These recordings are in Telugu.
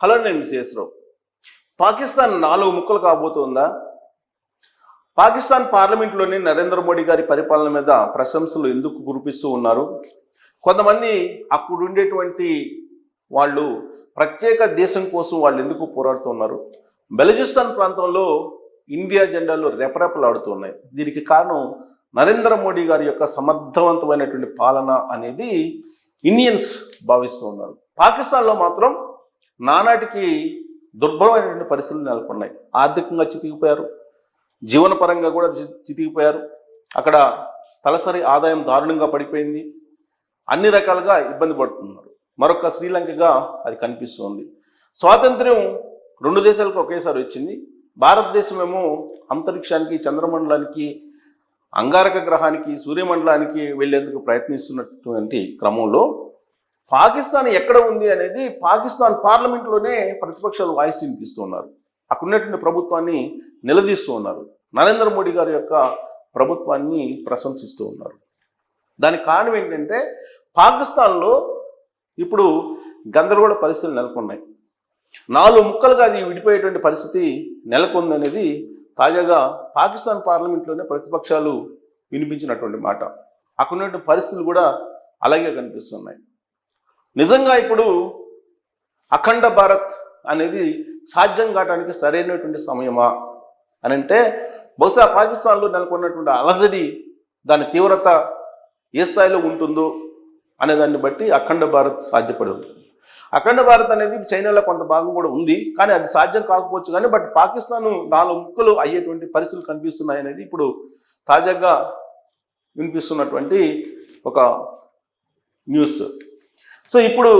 హలో నేను విశేషరావు పాకిస్తాన్ నాలుగు ముక్కలు కాబోతుందా? పాకిస్తాన్ పార్లమెంట్లోని నరేంద్ర మోడీ గారి పరిపాలన మీద ప్రశంసలు ఎందుకు కురిపిస్తూ ఉన్నారు? కొంతమంది అక్కడుండేటువంటి వాళ్ళు ప్రత్యేక దేశం కోసం వాళ్ళు ఎందుకు పోరాడుతున్నారు బెలజిస్తాన్ ప్రాంతంలో ఇండియా జెండాలు రెపరెపలాడుతున్నాయి. దీనికి కారణం నరేంద్ర మోడీ గారి యొక్క సమర్థవంతమైనటువంటి పాలన అనేది ఇండియన్స్ భావిస్తూ ఉన్నారు. పాకిస్తాన్లో మాత్రం నానాటికి దుర్భరమైనటువంటి పరిస్థితులు నెలకొన్నాయి. ఆర్థికంగా చితికిపోయారు. జీవనపరంగా కూడా చి- చితికిపోయారు. అక్కడ తలసరి ఆదాయం దారుణంగా పడిపోయింది. అన్ని రకాలుగా ఇబ్బంది పడుతున్నారు. మరొక శ్రీలంకగా అది కనిపిస్తుంది. స్వాతంత్ర్యం రెండు దేశాలకు ఒకేసారి వచ్చింది. భారతదేశం ఏమో అంతరిక్షానికి చంద్రమండలానికి అంగారక గ్రహానికి సూర్యమండలానికి వెళ్ళేందుకు ప్రయత్నిస్తున్నటువంటి క్రమంలో పాకిస్తాన్ ఎక్కడ ఉంది అనేది పాకిస్తాన్ పార్లమెంట్లోనే ప్రతిపక్షాలు వాయిస్ వినిపిస్తూ ఉన్నారు అక్కడ ఉన్నటువంటి ప్రభుత్వాన్ని నిలదీస్తూ ఉన్నారు నరేంద్ర మోడీ గారి యొక్క ప్రభుత్వాన్ని ప్రశంసిస్తూ ఉన్నారు. దానికి కారణం ఏంటంటే పాకిస్తాన్లో ఇప్పుడు గందరగోళ పరిస్థితులు నెలకొన్నాయి. నాలుగు ముక్కలుగా అది విడిపోయేటువంటి పరిస్థితి నెలకొందనేది తాజాగా పాకిస్తాన్ పార్లమెంట్లోనే ప్రతిపక్షాలు వినిపించినటువంటి మాట. అక్కడ ఉన్నటువంటి పరిస్థితులు కూడా అలాగే కనిపిస్తున్నాయి. నిజంగా ఇప్పుడు అఖండ భారత్ అనేది సాధ్యం కావడానికి సరైనటువంటి సమయమా అని అంటే బహుశా పాకిస్తాన్లో నెలకొన్నటువంటి అలజడి దాని తీవ్రత ఏ స్థాయిలో ఉంటుందో అనే దాన్ని బట్టి అఖండ భారత్ సాధ్యపడి ఉంటుంది. అఖండ భారత్ అనేది చైనాలో కొంత భాగం కూడా ఉంది కానీ అది సాధ్యం కాకపోవచ్చు కానీ బట్ పాకిస్తాన్ నాలుగు ముక్కలు అయ్యేటువంటి పరిస్థితులు కనిపిస్తున్నాయి అనేది ఇప్పుడు తాజాగా వినిపిస్తున్నటువంటి ఒక న్యూస్. సో ఇప్పుడు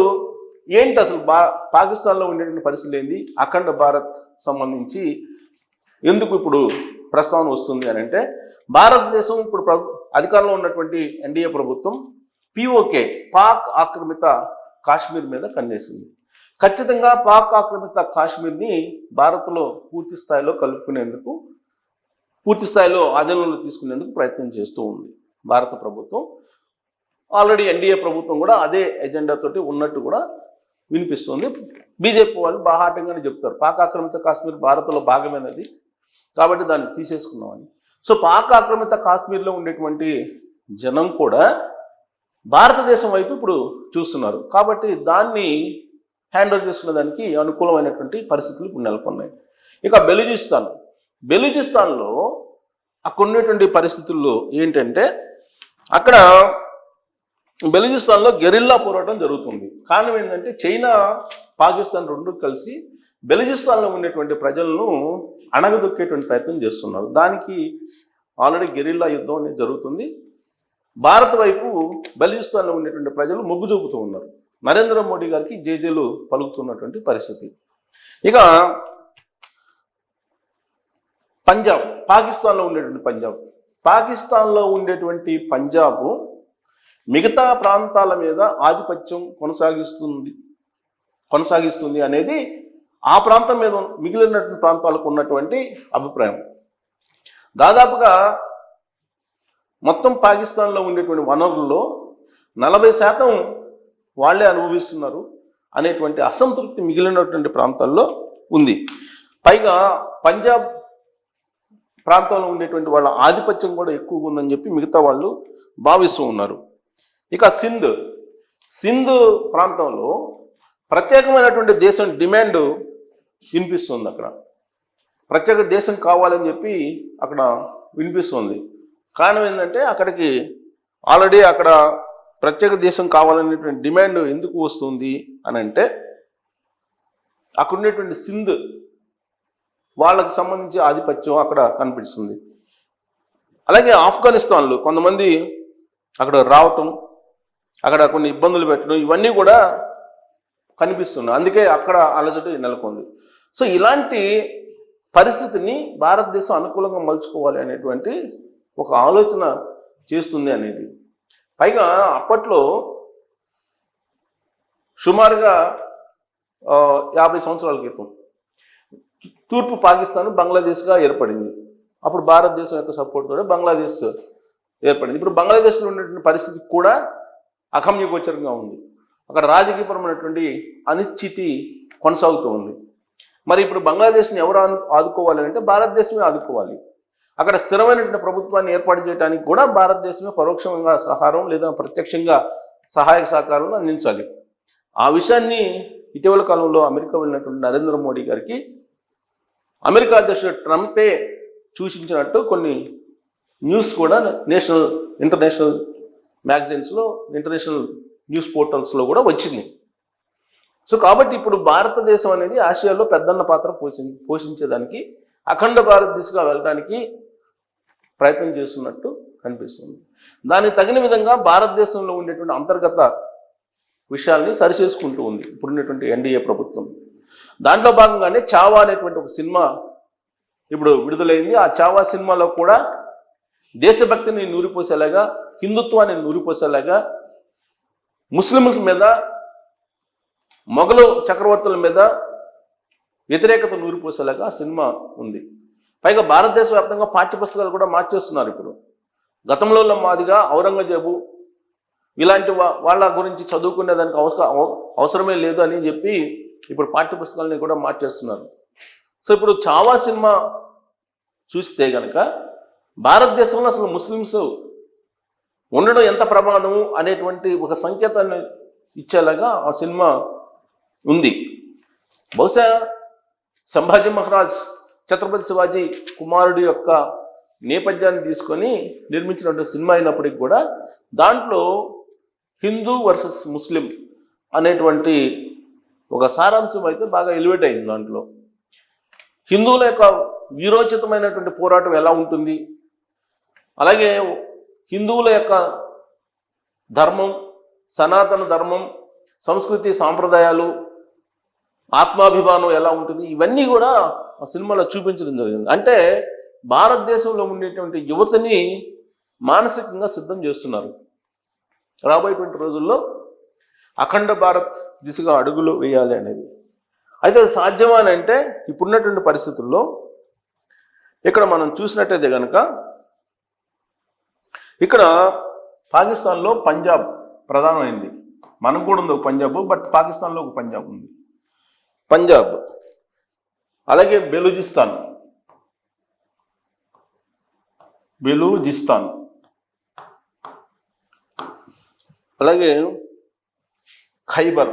ఏంటి అసలు బా పాకిస్తాన్లో ఉండేటువంటి పరిస్థితులు ఏంది? అఖండ భారత్ సంబంధించి ఎందుకు ఇప్పుడు ప్రస్తావన వస్తుంది అని అంటే భారతదేశం ఇప్పుడు అధికారంలో ఉన్నటువంటి ఎన్డీఏ ప్రభుత్వం పిఓకే పాక్ ఆక్రమిత కాశ్మీర్ మీద కన్నేసింది. ఖచ్చితంగా పాక్ ఆక్రమిత కాశ్మీర్ని భారత్లో పూర్తి స్థాయిలో కలుపుకునేందుకు పూర్తి స్థాయిలో ఆధీనంలో తీసుకునేందుకు ప్రయత్నం చేస్తూ ఉంది భారత ప్రభుత్వం. ఆల్రెడీ ఎన్డీఏ ప్రభుత్వం కూడా అదే ఎజెండా తోటి ఉన్నట్టు కూడా వినిపిస్తుంది. బీజేపీ వాళ్ళు బాహాటంగానే చెప్తారు. పాక్ ఆక్రమిత కాశ్మీర్ భారత్లో భాగమైనది. కాబట్టి దాన్ని తీసేసుకున్నామని సో పాక్ ఆక్రమిత కాశ్మీర్లో ఉండేటువంటి జనం కూడా భారతదేశం వైపు ఇప్పుడు చూస్తున్నారు. కాబట్టి దాన్ని హ్యాండ్ ఓవర్ చేసుకునే దానికి అనుకూలమైనటువంటి పరిస్థితులు ఇప్పుడు నెలకొన్నాయి. ఇక బెలుజిస్తాన్ బెలుజిస్తాన్లో అక్కడ ఉండేటువంటి పరిస్థితుల్లో ఏంటంటే అక్కడ బెలూచిస్తాన్లో గెరిల్లా పోరాటం జరుగుతుంది. కారణం ఏంటంటే చైనా పాకిస్తాన్ రెండు కలిసి బెలూచిస్తాన్లో ఉండేటువంటి ప్రజలను అణగదొక్కేటువంటి ప్రయత్నం చేస్తున్నారు. దానికి ఆల్రెడీ గెరిల్లా యుద్ధం అనేది జరుగుతుంది. భారత్ వైపు బెలూచిస్తాన్లో ఉండేటువంటి ప్రజలు మొగ్గు చూపుతూ ఉన్నారు. నరేంద్ర మోడీ గారికి జేజేలు పలుకుతున్నటువంటి పరిస్థితి. ఇక పంజాబ్ పాకిస్తాన్లో ఉండేటువంటి పంజాబ్. పాకిస్తాన్లో ఉండేటువంటి పంజాబ్ మిగతా ప్రాంతాల మీద ఆధిపత్యం కొనసాగిస్తుంది. కొనసాగిస్తుంది అనేది ఆ ప్రాంతం మీద మిగిలినటువంటి ప్రాంతాలకు ఉన్నటువంటి అభిప్రాయం. దాదాపుగా మొత్తం పాకిస్తాన్లో ఉండేటువంటి వనరుల్లో నలభై శాతం వాళ్ళే అనుభవిస్తున్నారు అనేటువంటి అసంతృప్తి మిగిలినటువంటి ప్రాంతాల్లో ఉంది. పైగా పంజాబ్ ప్రాంతంలో ఉండేటువంటి వాళ్ళ ఆధిపత్యం కూడా ఎక్కువగా ఉందని చెప్పి మిగతా వాళ్ళు భావిస్తూ ఉన్నారు. ఇక సింధ్. సింధు ప్రాంతంలో ప్రత్యేకమైనటువంటి దేశం డిమాండ్ వినిపిస్తుంది అక్కడ. ప్రత్యేక దేశం కావాలని చెప్పి అక్కడ వినిపిస్తుంది. కారణం ఏంటంటే అక్కడికి ఆల్రెడీ అక్కడ ప్రత్యేక దేశం కావాలనేటువంటి డిమాండ్ ఎందుకు వస్తుంది అని అంటే అక్కడ ఉండేటువంటి సింధ్ వాళ్ళకు సంబంధించి ఆధిపత్యం అక్కడ కనిపిస్తుంది. అలాగే ఆఫ్ఘనిస్తాన్లో కొంతమంది అక్కడ రావటం అక్కడ కొన్ని ఇబ్బందులు పెట్టడం ఇవన్నీ కూడా కనిపిస్తున్నాయి. అందుకే అక్కడ అలజడి నెలకొంది. సో ఇలాంటి పరిస్థితిని భారతదేశం అనుకూలంగా మలుచుకోవాలి అనేటువంటి ఒక ఆలోచన చేస్తుంది అనేది. పైగా అప్పట్లో సుమారుగా యాభై సంవత్సరాల క్రితం తూర్పు పాకిస్తాన్ బంగ్లాదేశ్గా ఏర్పడింది. అప్పుడు భారతదేశం యొక్క సపోర్ట్ బంగ్లాదేశ్ ఏర్పడింది. ఇప్పుడు బంగ్లాదేశ్లో ఉన్నటువంటి పరిస్థితి కూడా అకమ్యగోచరంగా ఉంది. అక్కడ రాజకీయపరమైనటువంటి అనిశ్చితి కొనసాగుతూ ఉంది. మరి ఇప్పుడు బంగ్లాదేశ్ని ఎవరు ఆదుకోవాలి అంటే భారతదేశమే ఆదుకోవాలి. అక్కడ స్థిరమైనటువంటి ప్రభుత్వాన్ని ఏర్పాటు చేయడానికి కూడా భారతదేశమే పరోక్షంగా సహారం లేదా ప్రత్యక్షంగా సహాయక సహకారాలను అందించాలి. ఆ విషయాన్ని ఇటీవల కాలంలో అమెరికా వెళ్ళినటువంటి నరేంద్ర మోడీ గారికి అమెరికా అధ్యక్షుడు ట్రంపే సూచించినట్టు కొన్ని న్యూస్ కూడా నేషనల్ ఇంటర్నేషనల్ మ్యాగజైన్స్లో ఇంటర్నేషనల్ న్యూస్ పోర్టల్స్లో కూడా వచ్చింది. సో కాబట్టి ఇప్పుడు భారతదేశం అనేది ఆసియాలో పెద్దన్న పాత్ర పోషి పోషించేదానికి అఖండ భారత దిశగా వెళ్ళడానికి ప్రయత్నం చేస్తున్నట్టు కనిపిస్తుంది. దానికి తగిన విధంగా భారతదేశంలో ఉండేటువంటి అంతర్గత విషయాల్ని సరిచేసుకుంటూ ఉంది ఇప్పుడున్నటువంటి ఎన్డీఏ ప్రభుత్వం. దాంట్లో భాగంగానే చావా అనేటువంటి ఒక సినిమా ఇప్పుడు విడుదలైంది. ఆ చావా సినిమాలో కూడా దేశభక్తిని నూరిపోసేలాగా హిందుత్వాన్ని నూరిపోసేలాగా ముస్లింల మీద మొఘలు చక్రవర్తుల మీద వ్యతిరేకత నూరిపోసేలాగా ఆ సినిమా ఉంది. పైగా భారతదేశ వ్యాప్తంగా పాఠ్యపుస్తకాలు కూడా మార్చేస్తున్నారు ఇప్పుడు. గతంలో మాదిగా ఔరంగజేబు ఇలాంటి వాళ్ళ గురించి చదువుకునే దానికి అవసరం అవసరమే లేదు అని చెప్పి ఇప్పుడు పాఠ్యపుస్తకాలని కూడా మార్చేస్తున్నారు. సో ఇప్పుడు చావా సినిమా చూస్తే గనక భారతదేశంలో అసలు ముస్లిమ్స్ ఉండడం ఎంత ప్రమాదము అనేటువంటి ఒక సంకేతాన్ని ఇచ్చేలాగా ఆ సినిమా ఉంది. బహుశా సంభాజీ మహారాజ్ ఛత్రపతి శివాజీ కుమారుడి యొక్క నేపథ్యాన్ని తీసుకొని నిర్మించినటువంటి సినిమా అయినప్పటికీ కూడా దాంట్లో హిందూ వర్సెస్ ముస్లిం అనేటువంటి ఒక సారాంశం అయితే బాగా ఎలివేట్ అయింది దాంట్లో. హిందువుల యొక్క వీరోచితమైనటువంటి పోరాటం ఎలా ఉంటుంది? అలాగే హిందువుల యొక్క ధర్మం సనాతన ధర్మం సంస్కృతి సాంప్రదాయాలు ఆత్మాభిమానం ఎలా ఉంటుంది ఇవన్నీ కూడా ఆ సినిమాలో చూపించడం జరిగింది. అంటే భారతదేశంలో ఉండేటువంటి యువతని మానసికంగా సిద్ధం చేస్తున్నారు. రాబోయేటువంటి రోజుల్లో అఖండ భారత్ దిశగా అడుగులు వేయాలి అనేది. అయితే అది సాధ్యమా అని అంటే ఇప్పుడున్నటువంటి పరిస్థితుల్లో ఇక్కడ మనం చూసినట్టయితే కనుక ఇక్కడ పాకిస్తాన్లో పంజాబ్ ప్రధానమైంది. మనకు కూడా ఉంది ఒక పంజాబ్ బట్ పాకిస్తాన్లో ఒక పంజాబ్ ఉంది. పంజాబ్ అలాగే బెలూజిస్తాన్ బెలూజిస్తాన్ అలాగే ఖైబర్.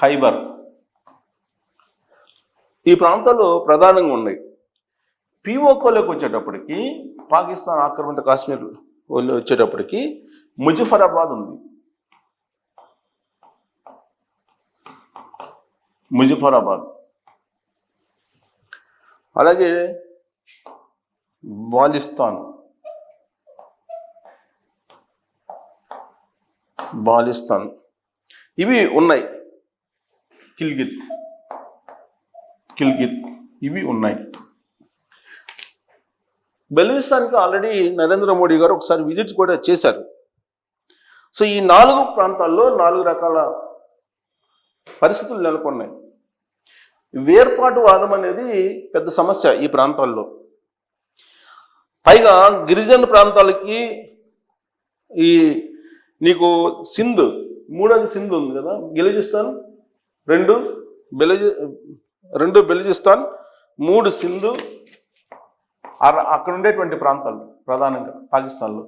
ఖైబర్. ఈ ప్రాంతాలు ప్రధానంగా ఉన్నాయి. పిఓకోలోకి వచ్చేటప్పటికి పాకిస్తాన్ ఆక్రమిత కాశ్మీర్ వాళ్ళు వచ్చేటప్పటికి ముజఫరాబాద్ ఉంది. ముజఫరాబాద్. అలాగే బాలిస్తాన్. బాలిస్తాన్. ఇవి ఉన్నాయి. కిల్గిత్. కిల్గిత్. ఇవి ఉన్నాయి. బెలూచిస్తాన్కి ఆల్రెడీ నరేంద్ర మోడీ గారు ఒకసారి విజిట్ కూడా చేశారు. సో ఈ నాలుగు ప్రాంతాల్లో నాలుగు రకాల పరిస్థితులు నెలకొన్నాయి. వేర్పాటు వాదం అనేది పెద్ద సమస్య ఈ ప్రాంతాల్లో. పైగా గిరిజన ప్రాంతాలకి ఈ నీకు సింధ్ మూడోది సింధు ఉంది కదా బెలూచిస్తాన్ రెండు బెలిజి రెండు బెలిజిస్తాన్ మూడు సింధు అక్కడ ఉండేటువంటి ప్రాంతాలు ప్రధానంగా పాకిస్తాన్లో.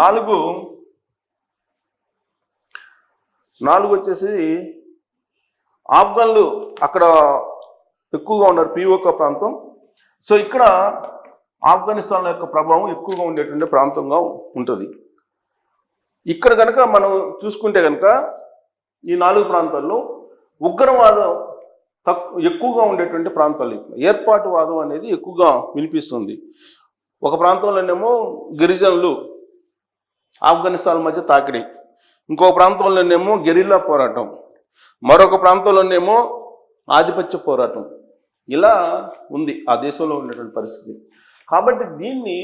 నాలుగు నాలుగు వచ్చేసి ఆఫ్ఘన్లు అక్కడ ఎక్కువగా ఉన్నారు పిఓక ప్రాంతం. సో ఇక్కడ ఆఫ్ఘనిస్తాన్ యొక్క ప్రభావం ఎక్కువగా ఉండేటువంటి ప్రాంతంగా ఉంటుంది. ఇక్కడ కనుక మనం చూసుకుంటే కనుక ఈ నాలుగు ప్రాంతాల్లో ఉగ్రవాదం తక్కువ ఎక్కువగా ఉండేటువంటి ప్రాంతాలు ఏర్పాటు ఏర్పాటువాదం అనేది ఎక్కువగా వినిపిస్తుంది. ఒక ప్రాంతంలోనేమో గిరిజనులు ఆఫ్ఘనిస్తాన్ మధ్య తాకిడి ఇంకో ప్రాంతంలోనేమో గెరిల్లా పోరాటం. మరొక ప్రాంతంలోనేమో ఆధిపత్య పోరాటం. ఇలా ఉంది ఆ దేశంలో ఉన్నటువంటి పరిస్థితి. కాబట్టి దీన్ని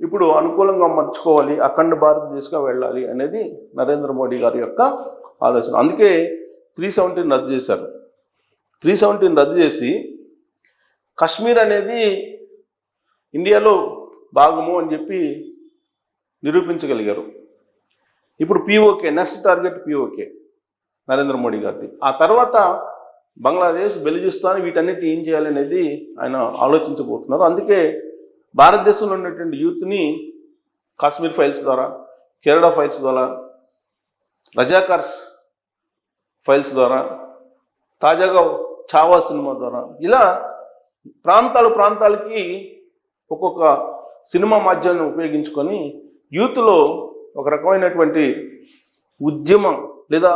ఇప్పుడు అనుకూలంగా మర్చుకోవాలి అఖండ భారతదేశంగా వెళ్ళాలి అనేది నరేంద్ర మోడీ గారి యొక్క ఆలోచన. అందుకే త్రీ సెవెంటీని రద్దు చేశారు. త్రీ సెవెంటీన్ రద్దు చేసి కశ్మీర్ అనేది ఇండియాలో భాగము అని చెప్పి నిరూపించగలిగారు. ఇప్పుడు PoK next target PoK Narendra Modi గారిది. ఆ తర్వాత బంగ్లాదేశ్ బెలిజిస్తాన్ వీటన్నిటి ఏం చేయాలనేది ఆయన ఆలోచించబోతున్నారు. అందుకే భారతదేశంలో ఉన్నటువంటి యూత్ని కాశ్మీర్ ఫైల్స్ ద్వారా కేరళ ఫైల్స్ ద్వారా రజాకార్స్ ఫైల్స్ ద్వారా తాజాగా చావా సినిమా ద్వారా. ఇలా ప్రాంతాలు ప్రాంతాలకి ఒక్కొక్క సినిమా మాధ్యమాన్ని ఉపయోగించుకొని యూత్లో ఒక రకమైనటువంటి ఉద్యమం లేదా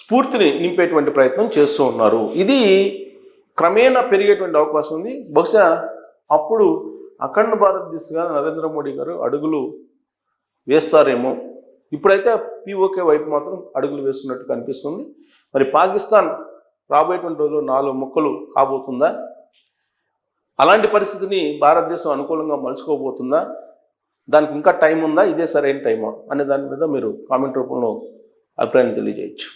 స్ఫూర్తిని నింపేటువంటి ప్రయత్నం చేస్తూ ఉన్నారు. ఇది క్రమేణా పెరిగేటువంటి అవకాశం ఉంది. బహుశా అప్పుడు అఖండ భారత్ దిశగా నరేంద్ర మోడీ గారు అడుగులు వేస్తారేమో. ఇప్పుడైతే పిఓకే వైపు మాత్రం అడుగులు వేస్తున్నట్టు కనిపిస్తుంది. మరి పాకిస్తాన్ రాబోయేటువంటి రోజుల్లో నాలుగు ముక్కలు కాబోతుందా? అలాంటి పరిస్థితిని భారతదేశం అనుకూలంగా మలుచుకోబోతుందా? దానికి ఇంకా టైం ఉందా? ఇదే సరైన టైమా? అనే దాని మీద మీరు కామెంట్ రూపంలో అభిప్రాయం తెలియజేయచ్చు.